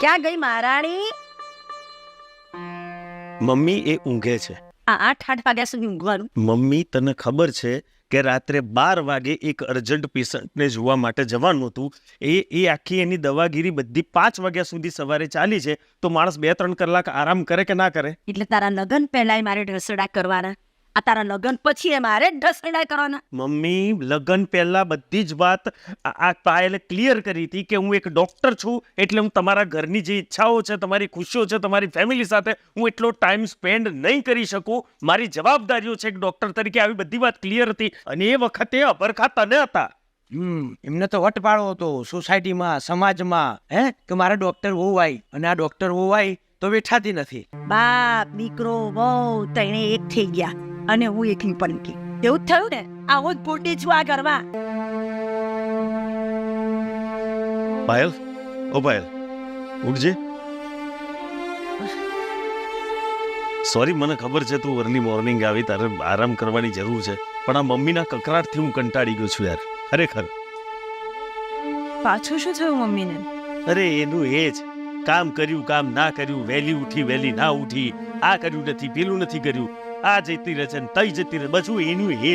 ક્યાં ગઈ મહારાણી? મમ્મી એ ઊંઘે છે. આ આઠ આઠ વાગ્યા સુધી ઊંઘવાનું? મમ્મી તને ખબર છે કે રાત્રે બાર વાગે એક અર્જન્ટ પેશન્ટને જોવા માટે જવાનું હતું. એ એ આખી એની દવાગીરી બધી પાંચ વાગ્યા સુધી સવારે ચાલી છે. તો માણસ બે ત્રણ કલાક આરામ કરે કે ના કરે? એટલે તારા લગ્ન પહેલાંય મારે રસોડા કરવાના. આ તારા લગ્ન પછી એ મારે ઢસડાય કરવાના. મમ્મી લગ્ન પહેલા બધી જ વાત આ પાયલે ક્લિયર કરી હતી કે હું એક ડોક્ટર છું એટલે હું તમારા ઘરની જે ઈચ્છાઓ છે તમારી ખુશીઓ છે તમારી ફેમિલી સાથે હું એટલો ટાઈમ સ્પેન્ડ નહીં કરી શકું. મારી જવાબદારીઓ છે એક ડોક્ટર તરીકે આવી બધી વાત ક્લિયર હતી અને એ વખતે અભરખા તને હતા. હમ એમને તો વટપાળો હતો સોસાયટીમાં સમાજમાં હે? કે મારા ડોક્ટર હોવાય અને આ ડોક્ટર હોવાય તો બેઠાતી નથી. બાપ દીકરો વહુ તઈને એક થઈ ગયા. અને હું એકલી પડી એવું થયું ને? આવો જ પોટી છું આ ઘરમાં. પાયલ? ઓ પાયલ ઉઠજે. સોરી મને ખબર છે તું અર્લી મોર્નિંગ આવી તારે આરામ કરવાની જરૂર છે. પણ આ મમ્મીના કકરાટથી હું કંટાળી ગયો છું યાર. ખરેખર. પાછું શું થયું મમ્મીને? અરે એનું એ જ. કામ કર્યું કામ ના કર્યું વહેલી ઉઠી વહેલી ના ઉઠી. આ કર્યું નથી પેલું નથી કર્યું. આ જતી રહે છે ને તઈ જતી રહે બધું એનું એ જ